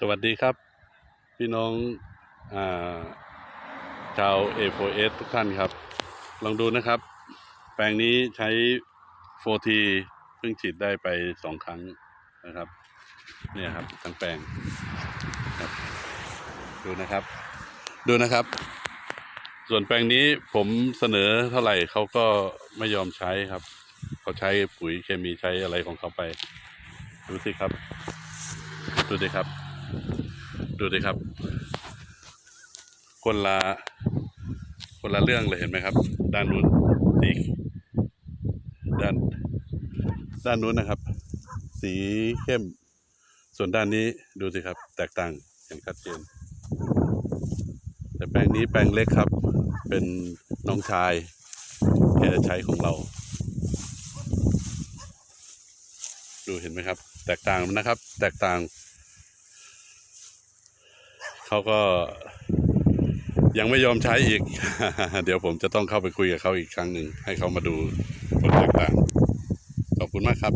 สวัสดีครับ พี่น้องอาชาว A4S ทุกท่านครับ ลองดูนะครับ แปลงนี้ใช้ 4T เพิ่งฉีดได้ไปสองครั้งนะครับ เนี่ยครับทั้งแปลงครับ ดูนะครับ ดูนะครับ ส่วนแปลงนี้ผมเสนอเท่าไหร่เขาก็ไม่ยอมใช้ครับเขาใช้ปุ๋ยเคมีใช้อะไรของเขาไป ดูสิครับ ดูสิครับ ดูดิครับ คนละคนละเรื่องเลยเห็นไหมครับ ด้านนู้นสีด้าน ด้านนู้นนะครับ สีเข้ม ส่วนด้านนี้ดูสิครับ แตกต่างอย่างชัดเจนแต่แปลงนี้แปลงเล็กครับ เป็นน้องชายแกใช้ของเรา ดูเห็นไหมครับ แตกต่างนะครับ แตกต่าง เขาก็ยังไม่ยอมใช้อีก เดี๋ยวผมจะต้องเข้าไปคุยกับเขาอีกครั้งหนึ่งให้เขามาดูผลแตกต่างขอบคุณมากครับ